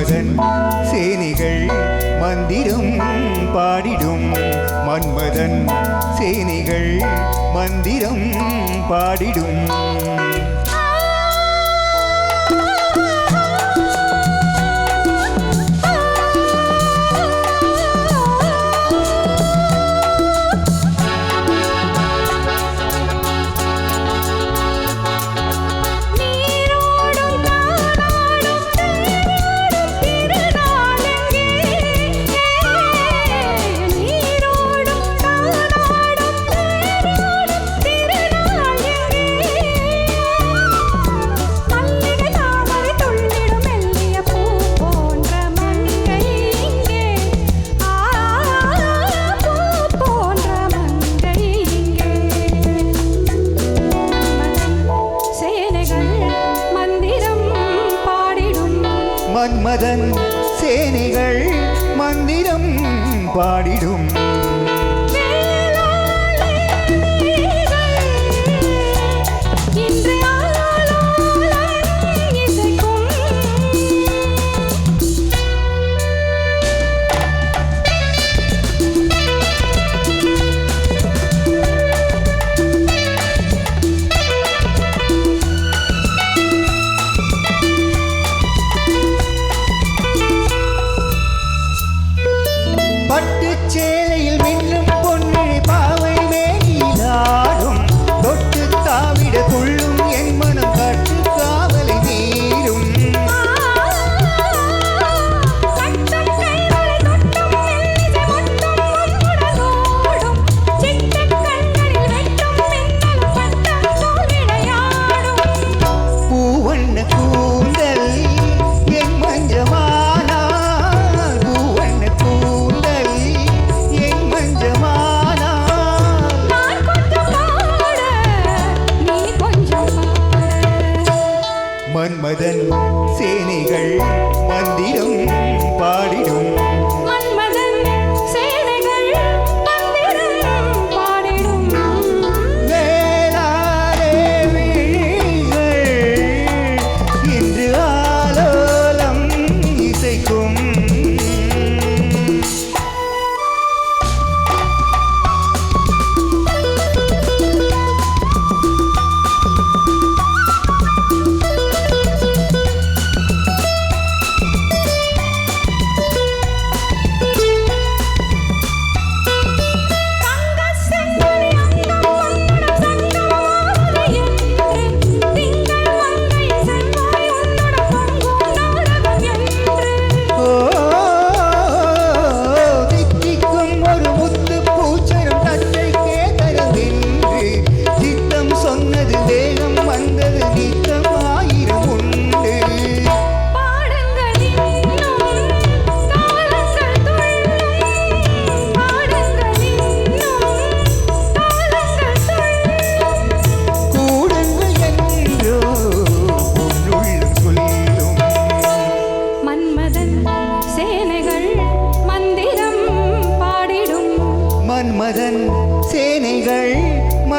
மன்மதன் சேனைகள் மந்திரம் பாடிடும். மன்மதன் சேனைகள் மந்திரம் பாடிடும். மன்மதன் சேனைகள் மந்திரம் பாடிடும்.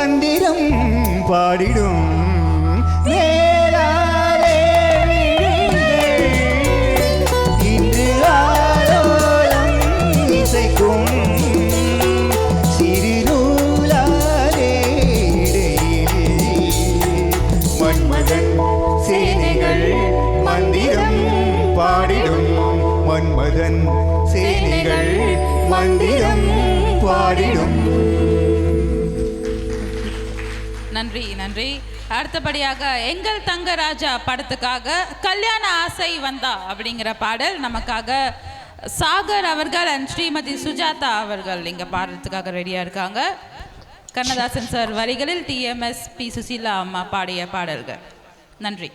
மந்திரம் பாடிடும். சேனைகள் மந்திரம் பாடிடும். மன்மதன் சேனைகள் மந்திரம் பாடிடும். நன்றி நன்றி. அடுத்தபடியாக எங்கள் தங்க ராஜா படத்துக்காக கல்யாண ஆசை வந்தா அப்படிங்கிற பாடல் நமக்காக சாகர் அவர்கள் அண்ட் ஸ்ரீமதி சுஜாதா அவர்கள் இங்கே பாடுறதுக்காக ரெடியாக இருக்காங்க. கண்ணதாசன் சார் வரிகளில் டிஎம்எஸ் பி சுசீலா அம்மா பாடிய பாடல்கள். நன்றி.